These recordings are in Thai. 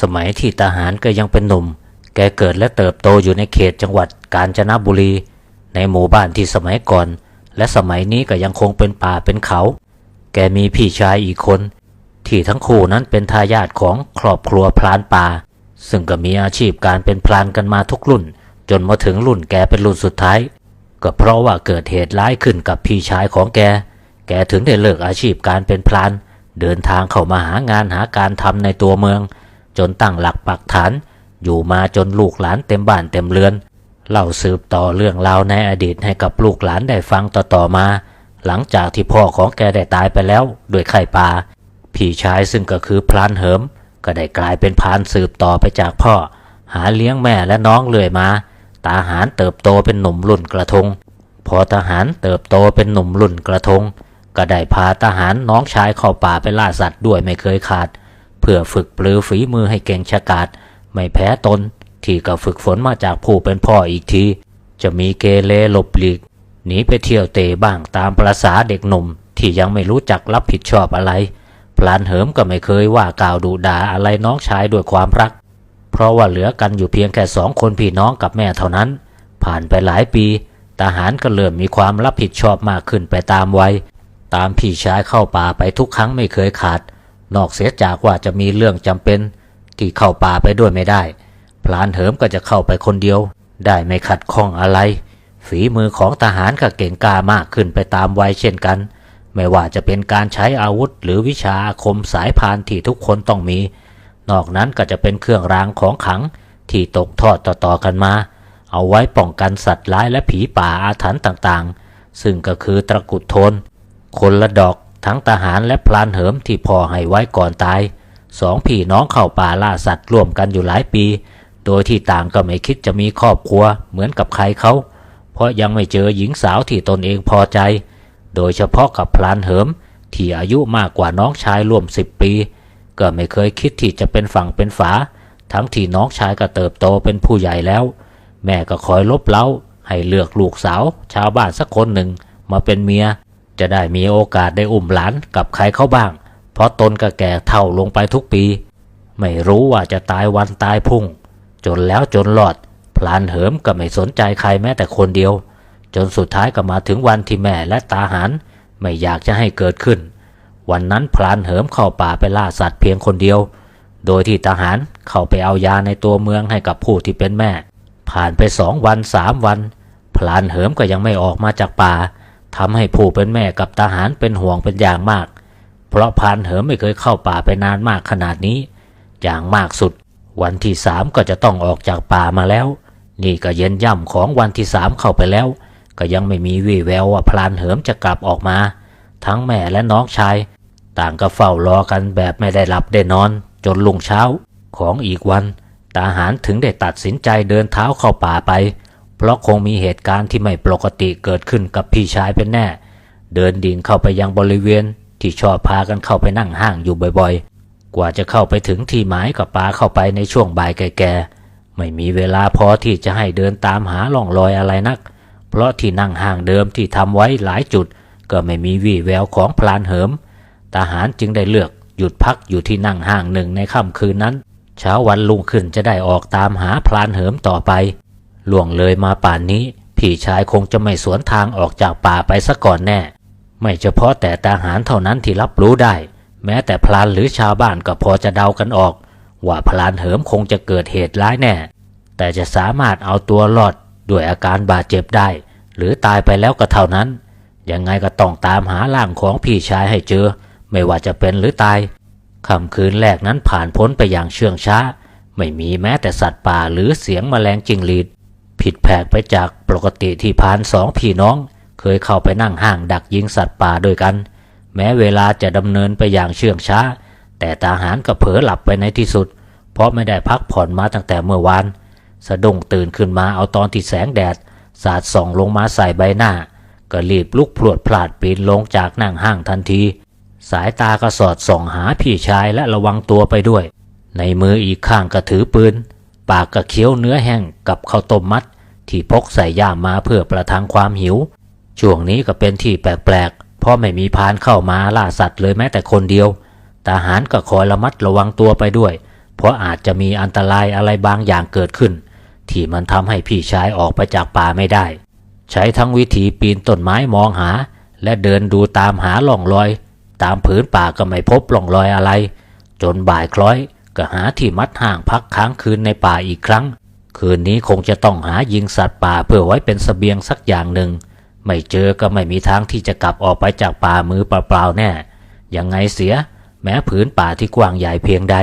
สมัยที่ทหารก็ยังเป็นหนุ่ม แกเกิดและเติบโตอยู่ในเขตจังหวัดกาญจนบุรี ในหมู่บ้านที่สมัยก่อน และสมัยนี้ก็ยังคงเป็นป่าเป็นเขา แกมีพี่ชายอีกคน ที่ทั้งคู่นั้นเป็นทายาทของครอบครัวพรานป่า ซึ่งก็มีอาชีพการเป็นพรานกันมาทุกรุ่น จนมาถึงรุ่นแกเป็นรุ่นสุดท้าย ก็เพราะว่าเกิดเหตุร้ายขึ้นกับพี่ชายของแก แกถึงได้เลิกอาชีพการเป็นพราน เดินทางเข้ามาหางานหาการทำในตัวเมือง จนตั้งหลักปักฐาน อยู่มาจนลูกหลานเต็มบ้านเต็มเรือนเล่าสืบต่อเรื่องราวในอดีตให้กับลูกหลานได้ฟังต่อๆมา หลังจากที่พ่อของแกได้ตายไปแล้วด้วยไข้ป่าพี่ชายซึ่งก็คือพรานเหิม ก็ได้กลายเป็นพานสืบต่อไปจากพ่อ หาเลี้ยงแม่และน้องเลื่อยมา ตาหารเติบโตเป็นหนุ่มรุ่นกระทง พอทหารเติบโตเป็นหนุ่มรุ่นกระทง ก็ได้พาทหารน้องชายเข้าป่าไปล่าสัตว์ด้วยไม่เคยขาดเพื่อฝึกปลือฝีมือให้เก่งฉกาจไม่แพ้ตน ที่ก็ฝึกฝนมาจากผู้เป็นพ่ออีกที จะมีเกเรหลบหลีกหนีไปเที่ยวเตะบ้างตามประษาเด็กหนุ่ม ที่ยังไม่รู้จักรับผิดชอบอะไร พลานเหิมก็ไม่เคยว่ากล่าวดุด่าอะไรน้องชายด้วยความรัก เพราะว่าเหลือกันอยู่เพียงแค่สองคนพี่น้องกับแม่เท่านั้น ผ่านไปหลายปีทหารก็เริ่มมีความรับผิดชอบมากขึ้นไปตามวัยตามพี่ชายเข้าป่าไปทุกครั้งไม่เคยขาด นอกเสียจากว่าจะมีเรื่องจำเป็นที่เข้าป่าไปด้วยไม่ได้ พลานเหิมก็จะเข้าไปคนเดียว ได้ไม่ขัดข้องอะไร ฝีมือของทหารก็เก่งกล้ามากขึ้นไปตามวัยเช่นกัน ไม่ว่าจะเป็นการใช้อาวุธหรือวิชาอาคมสายพานที่ทุกคนต้องมี นอกนั้นก็จะเป็นเครื่องรางของขลังที่ตกทอดต่อๆกันมา เอาไว้ป้องกันสัตว์ร้ายและผีป่าอาถรรพ์ต่างๆ ซึ่งก็คือตะกุดโทน คนละดอก ทั้งทหารและพลานเหิมที่พ่อให้ไว้ก่อนตายสองพี่น้องเข้าป่าล่าสัตว์ร่วมกันอยู่หลายปี โดยที่ต่างก็ไม่คิดจะมีครอบครัวเหมือนกับใครเขา เพราะยังไม่เจอหญิงสาวที่ตนเองพอใจ โดยเฉพาะกับพลานเหิม ที่อายุมากกว่าน้องชายร่วมสิบปี ก็ไม่เคยคิดที่จะเป็นฝั่งเป็นฝา ทั้งที่น้องชายก็เติบโตเป็นผู้ใหญ่แล้ว แม่ก็คอยลบเล้าให้เลือกลูกสาว ชาวบ้านสักคนหนึ่งมาเป็นเมีย จะได้มีโอกาสได้อุ้มหลานกับใครเขาบ้าง เพราะตนก็แก่เท่าลงไปทุกปี ไม่รู้ว่าจะตายวันตายพุ่ง จนแล้วจนหลอด พลานเหิมก็ไม่สนใจใครแม้แต่คนเดียว จนสุดท้ายก็มาถึงวันที่แม่และตาหารไม่อยากจะให้เกิดขึ้น วันนั้นพลานเหิมเข้าป่าไปล่าสัตว์เพียงคนเดียว โดยที่ทหารเข้าไปเอายาในตัวเมืองให้กับผู้ที่เป็นแม่ ผ่านไปสองวันสามวัน พลานเหิมก็ยังไม่ออกมาจากป่า ทำให้ผู้เป็นแม่กับทหารเป็นห่วงเป็นอย่างมาก เพราะพลานเหิมไม่เคยเข้าป่าไปนานมากขนาดนี้ อย่างมากสุด วันที่สามก็จะต้องออกจากป่ามาแล้ว นี่ก็เย็นย่ำของวันที่สามเข้าไปแล้ว ก็ยังไม่มีวี่แววว่าพลานเหิมจะกลับออกมา ทั้งแม่และน้องชาย ต่างก็เฝ้ารอกันแบบไม่ได้หลับได้นอน จนลุงเช้าของอีกวันทหารถึงได้ตัดสินใจเดินเท้าเข้าป่าไป เพราะคงมีเหตุการณ์ที่ไม่ปกติเกิดขึ้นกับพี่ชายเป็นแน่ เดินดิ่งเข้าไปยังบริเวณ ที่ชอบพากันเข้าไปนั่งห้างอยู่บ่อยๆ กว่าจะเข้าไปถึงที่หมายกับปาเข้าไปในช่วงบ่ายแก่ๆ ไม่มีเวลาพอที่จะให้เดินตามหาล่องรอยอะไรนัก เพราะที่นั่งห้างเดิมที่ทำไว้หลายจุด ก็ไม่มีวี่แววของพลานเหิม ทหารจึงได้เลือกหยุดพักอยู่ที่นั่งห้างหนึ่งในค่ำคืนนั้น เช้าวันรุ่งขึ้นจะได้ออกตามหาพลานเหิมต่อไป ล่วงเลยมาป่านนี้ พี่ชายคงจะไม่สวนทางออกจากป่าไปซะก่อนแน่ ไม่เฉพาะแต่ทหารเท่านั้นที่รับรู้ได้ แม้แต่พลานหรือชาวบ้านก็พอจะเดากันออก ว่าพลานเหิมคงจะเกิดเหตุร้ายแน่ แต่จะสามารถเอาตัวรอดด้วยอาการบาดเจ็บได้ หรือตายไปแล้วก็เท่านั้น ยังไงก็ต้องตามหาร่างของพี่ชายให้เจอ ไม่ว่าจะเป็นหรือตายค่ำคืนแรกนั้นผ่านพ้นไปอย่างเชื่องช้า ไม่มีแม้แต่สัตว์ป่าหรือเสียงแมลงจิงหรีด ผิดแผกไปจากปกติที่พานสองพี่น้อง เคยเข้าไปนั่งห้างดักยิงสัตว์ป่าด้วยกัน แม้เวลาจะดำเนินไปอย่างเชื่องช้า แต่ทหารก็เผลอหลับไปในที่สุด เพราะไม่ได้พักผ่อนมาตั้งแต่เมื่อวานสะดุ้งตื่นขึ้นมาเอาตอนที่แสงแดด สาดส่องลงมาใส่ใบหน้า ก็รีบลุกพรวดพลาดปีนลงจากนั่งห้างทันที สายตาก็สอดส่องหาพี่ชายและระวังตัวไปด้วย ในมืออีกข้างก็ถือปืน ปากก็เคี้ยวเนื้อแห้งกับข้าวต้มมัด ที่พกใส่ย่ามมาเพื่อประทังความหิว ช่วงนี้ก็เป็นที่แปลกๆ เพราะไม่มีพานเข้ามาล่าสัตว์เลยแม้แต่คนเดียวทหารก็คอยระมัดระวังตัวไปด้วย เพราะอาจจะมีอันตรายอะไรบางอย่างเกิดขึ้น ที่มันทำให้พี่ชายออกไปจากป่าไม่ได้ ใช้ทั้งวิธีปีนต้นไม้มองหา และเดินดูตามหาล่องรอย ตามผืนป่าก็ไม่พบล่องรอยอะไร จนบ่ายคล้อย ก็หาที่มัดห่างพักค้างคืนในป่าอีกครั้ง คืนนี้คงจะต้องหายิงสัตว์ป่าเพื่อไว้เป็นสเสบียงสักอย่างหนึ่ง ไม่เจอก็ไม่มีทางที่จะกลับออกไปจากป่ามือเปล่าๆแน่ ยังไงเสีย แม้ผืนป่าที่กว้างใหญ่เพียงใด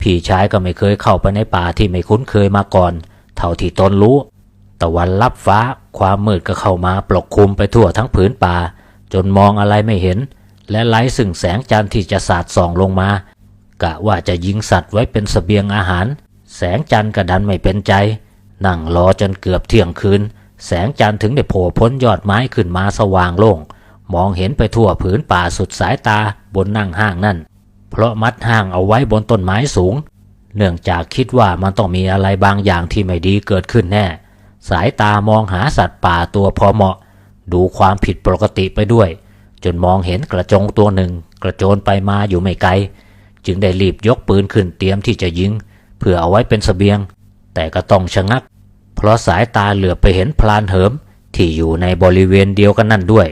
พี่ชายก็ไม่เคยเข้าไปในป่าที่ไม่คุ้นเคยมาก่อน เท่าที่ตนรู้ ตะวันลับฟ้า ความมืดก็เข้ามาปกคลุมไปทั่วทั้งผืนป่า จนมองอะไรไม่เห็น และไร้ซึ่งแสงจันทร์ที่จะสาดส่องลงมา กะว่าจะยิงสัตว์ไว้เป็นสเสบียงอาหาร แสงจันทร์กระดันไม่เป็นใจ นั่งรอจนเกือบเที่ยงคืน แสงจันทร์ถึงได้โผล่พ้นยอดไม้ขึ้นมาสว่างโล่ง มองเห็นไปทั่วผืนป่าสุดสายตาบนนั่งห้างนั่น เพราะมัดห้างเอาไว้บนต้นไม้สูง เนื่องจากคิดว่ามันต้องมีอะไรบางอย่างที่ไม่ดีเกิดขึ้นแน่ สายตามองหาสัตว์ป่าตัวพอเหมาะ ดูความผิดปกติไปด้วย จนมองเห็นกระจงตัวหนึ่ง กระโจนไปมาอยู่ไม่ไกล จึงได้รีบยกปืนขึ้นเตรียมที่จะยิง เพื่อเอาไว้เป็นสเสบียง แต่ก็ต้องชะงัก เพราะสายตาเหลือไปเห็นพลานเหิม ที่อยู่ในบริเวณเดียวกันนั่นด้วย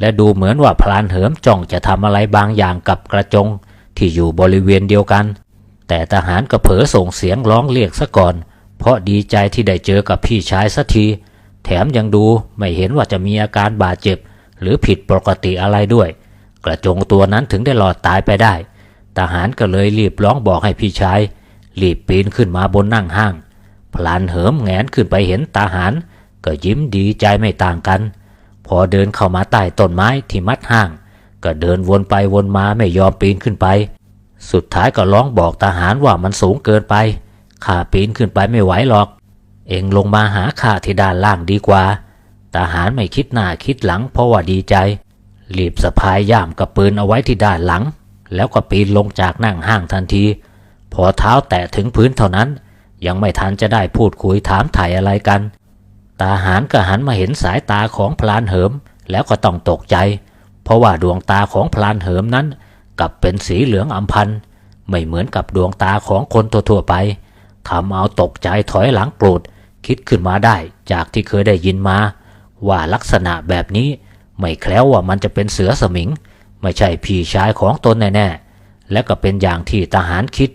และดูเหมือนว่าพลานเหิมจ้องจะทำอะไรบางอย่างกับกระจง ที่อยู่บริเวณเดียวกัน แต่ทหารก็เผลอส่งเสียงร้องเรียกซะก่อน เพราะดีใจที่ได้เจอกับพี่ชายสักที แถมยังดูไม่เห็นว่าจะมีอาการบาดเจ็บ หรือผิดปกติอะไรด้วย กระจงตัวนั้นถึงได้หลอดตายไปได้ ทหารก็เลยรีบร้องบอกให้พี่ชายรีบปีนขึ้นมาบนนั่งห้าง พลานเหิมแงนขึ้นไปเห็นทหาร ก็ยิ้มดีใจไม่ต่างกัน พอเดินเข้ามาใต้ต้นไม้ที่มัดห้าง ก็เดินวนไปวนมาไม่ยอมปีนขึ้นไป สุดท้ายก็ร้องบอกทหารว่ามันสูงเกินไปข้าปีนขึ้นไปไม่ไหวหรอก เองลงมาหาข้าที่ด้านล่างดีกว่าทหารไม่คิดหน้าคิดหลังเพราะว่าดีใจรีบสะพายย่ามกับปืนเอาไว้ที่ด้านหลัง แล้วก็ปีนลงจากนั่งห้างทันที พอเท้าแตะถึงพื้นเท่านั้น ยังไม่ทันจะได้พูดคุยถามถ่ายอะไรกันทหารก็หันมาเห็นสายตาของพลานเหิม แล้วก็ต้องตกใจ เพราะว่าดวงตาของพลานเหิมนั้นกลับเป็นสีเหลืองอำพันไม่เหมือนกับดวงตาของคนทั่วๆไปทำเอาตกใจถอยหลังโกรธคิดขึ้นมาได้จากที่เคยได้ยินมา ว่าลักษณะแบบนี้ ไม่แคล้วว่ามันจะเป็นเสือสมิง ไม่ใช่พี่ชายของตนแน่ๆและก็เป็นอย่างที่ทหารคิด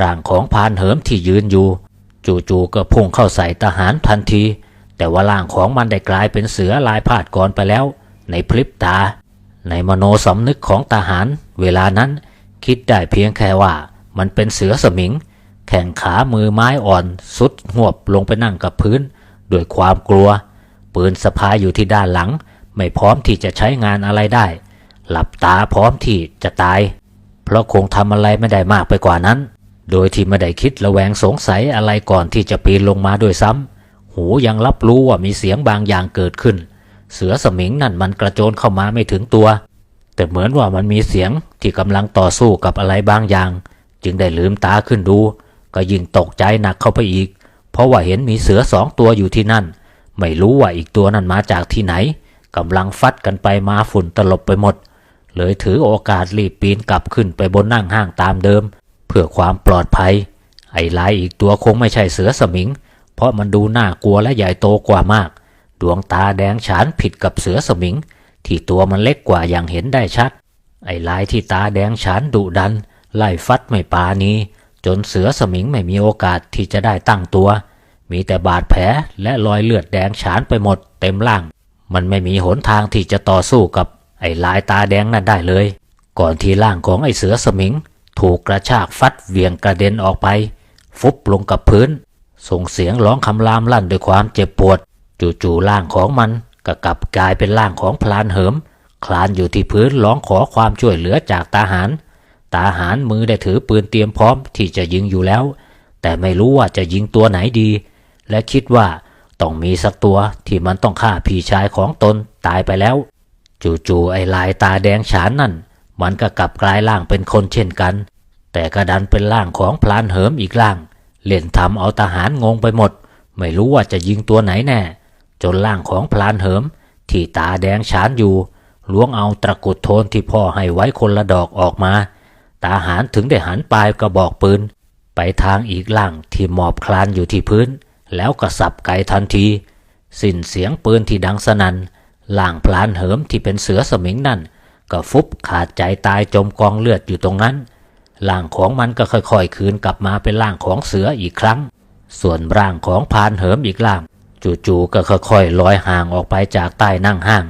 ร่างของพานเหิมที่ยืนอยู่ จู่ๆก็พุ่งเข้าใส่ทหารทันที แต่ว่าร่างของมันได้กลายเป็นเสือลายพาดก่อนไปแล้ว ในพริบตา ในมโนสำนึกของทหาร เวลานั้น คิดได้เพียงแค่ว่ามันเป็นเสือสมิง แข่งขามือไม้อ่อนสุดหวบลงไปนั่งกับพื้นด้วยความกลัว ปืนสะพายอยู่ที่ด้านหลัง ไม่พร้อมที่จะใช้งานอะไรได้ หลับตาพร้อมที่จะตาย เพราะคงทำอะไรไม่ได้มากไปกว่านั้น โดยที่ไม่ได้คิดระแวงสงสัยอะไรก่อนที่จะปีนลงมาด้วยซ้ำหูยังรับรู้ว่ามีเสียงบางอย่างเกิดขึ้น เสือสมิงนั่นมันกระโจนเข้ามาไม่ถึงตัว แต่เหมือนว่ามันมีเสียงที่กำลังต่อสู้กับอะไรบางอย่าง จึงได้ลืมตาขึ้นดู ก็ยิ่งตกใจหนักเข้าไปอีก เพราะว่าเห็นมีเสือสองตัวอยู่ที่นั่น ไม่รู้ว่าอีกตัวนั้นมาจากที่ไหนกำลังฟัดกันไปมาฝุ่นตลบไปหมด เลยถือโอกาสรีบปีนกลับขึ้นไปบนนั่งห้างตามเดิม เพื่อความปลอดภัย ไอ้ลายอีกตัวคงไม่ใช่เสือสมิง เพราะมันดูน่ากลัวและใหญ่โตกว่ามาก ดวงตาแดงฉานผิดกับเสือสมิง ที่ตัวมันเล็กกว่าอย่างเห็นได้ชัด ไอ้ลายที่ตาแดงฉานดุดัน ไล่ฟัดไม่ปานี้ จนเสือสมิงไม่มีโอกาสที่จะได้ตั้งตัว มีแต่บาดแผลและรอยเลือดแดงฉานไปหมดเต็มร่าง มันไม่มีหนทางที่จะต่อสู้กับ ไอ้ลายตาแดงนั่นได้เลย ก่อนที่ร่างของไอ้เสือสมิง ถูกกระชากฟัดเวียงกระเด็นออกไป ฟุบลงกับพื้น ส่งเสียงร้องคำรามลั่นด้วยความเจ็บปวด จู่ๆร่างของมันก็กลับกลายเป็นร่างของพลานเหิม คลานอยู่ที่พื้นร้องขอความช่วยเหลือจากทหารทหารมือได้ถือปืนเตรียมพร้อมที่จะยิงอยู่แล้ว แต่ไม่รู้ว่าจะยิงตัวไหนดี และคิดว่าต้องมีสักตัวที่มันต้องฆ่าพี่ชายของตนตายไปแล้ว จู่ๆไอ้ลายตาแดงฉานนั่น มันก็กลับกลายร่างเป็นคนเช่นกัน แต่กระดันเป็นร่างของพลานเหิมอีกร่าง เล่นทำเอาทหารงงไปหมด ไม่รู้ว่าจะยิงตัวไหนแน่ จนร่างของพลานเหิม ที่ตาแดงฉานอยู่ล้วงเอาตะกุดโทนที่พ่อให้ไว้คนละดอกออกมาทหารถึงได้หันปลายกระบอกปืน ไปทางอีกล่างที่หมอบคลานอยู่ที่พื้น แล้วก็สับไกทันที สิ้นเสียงปืนที่ดังสนัน่น ล่างพลานเหิมที่เป็นเสือสมิงนั่น ก็ฟุบขาดใจตายจมกองเลือดอยู่ตรงนั้นร่างของมันก็ค่อยๆ คืนกลับมาเป็นร่างของเสืออีกครั้ง ส่วนร่างของพานเหิมอีกล่าง จู่ๆก็ค่อยๆลอยห่างออกไปจากใต้นั่งห้าง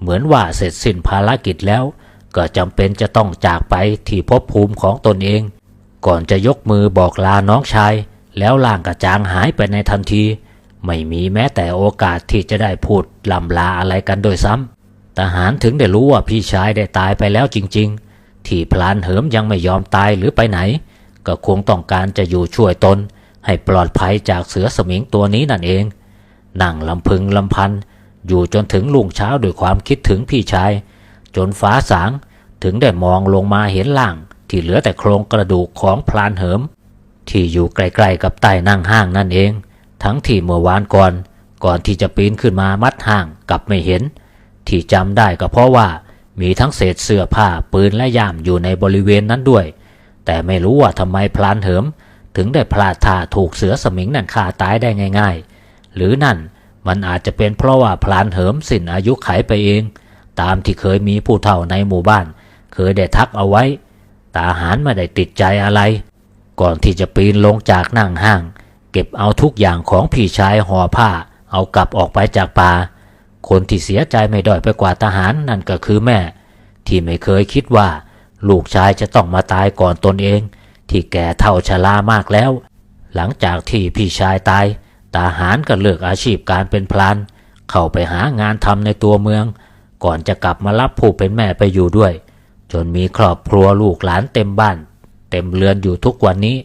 เหมือนว่าเสร็จสิ้นภารกิจแล้ว ก็จำเป็นจะต้องจากไปที่ภพภูมิของตนเอง ก่อนจะยกมือบอกลาน้องชาย แล้วล่างกระจางหายไปในทันที ไม่มีแม้แต่โอกาสที่จะได้พูดลำลาอะไรกันโดยซ้ำทหารถึงได้รู้ว่าพี่ชายได้ตายไปแล้วจริง ๆ ที่พลานเหิมยังไม่ยอมตายหรือไปไหน ก็คงต้องการจะอยู่ช่วยตน ให้ปลอดภัยจากเสือสมิงตัวนี้นั่นเอง นั่งลำพึงลำพันอยู่จนถึงลุงเช้าด้วยความคิดถึงพี่ชาย จนฟ้าสางถึงได้มองลงมาเห็นล่าง ที่เหลือแต่โครงกระดูกของพลานเหิม ที่อยู่ใกล้ๆกับใต้นั่งห้างนั่นเอง ทั้งที่เมื่อวานก่อน ก่อนที่จะปีนขึ้นมามัดห้างกลับไม่เห็น ที่จำได้ก็เพราะว่ามีทั้งเศษเสื้อผ้าปืนและย่ามอยู่ในบริเวณนั้นด้วย แต่ไม่รู้ว่าทำไมพลานเหิม ถึงได้พลาดท่าถูกเสือสมิงนั่นฆ่าตายได้ง่าย ๆ หรือนั่นมันอาจจะเป็นเพราะว่าพลานเหิมสิ้นอายุไขไปเอง ตามที่เคยมีผู้เฒ่าในหมู่บ้าน เคยได้ทักเอาไว้ ตาหารไม่ได้ติดใจอะไร ก่อนที่จะปีนลงจากนั่งห้าง เก็บเอาทุกอย่างของพี่ชายห่อผ้า เอากลับออกไปจากป่า คนที่เสียใจไม่ด้อยไปกว่าทหารนั่นก็คือแม่ ที่ไม่เคยคิดว่า ลูกชายจะต้องมาตายก่อนตนเอง ที่แก่เท่าชรามากแล้ว หลังจากที่พี่ชายตายทหารก็เลิกอาชีพการเป็นพลาน เข้าไปหางานทำในตัวเมือง ก่อนจะกลับมารับผู้เป็นแม่ไปอยู่ด้วย จนมีครอบครัวลูกหลานเต็มบ้าน เต็มเรือนอยู่ทุกวันนี้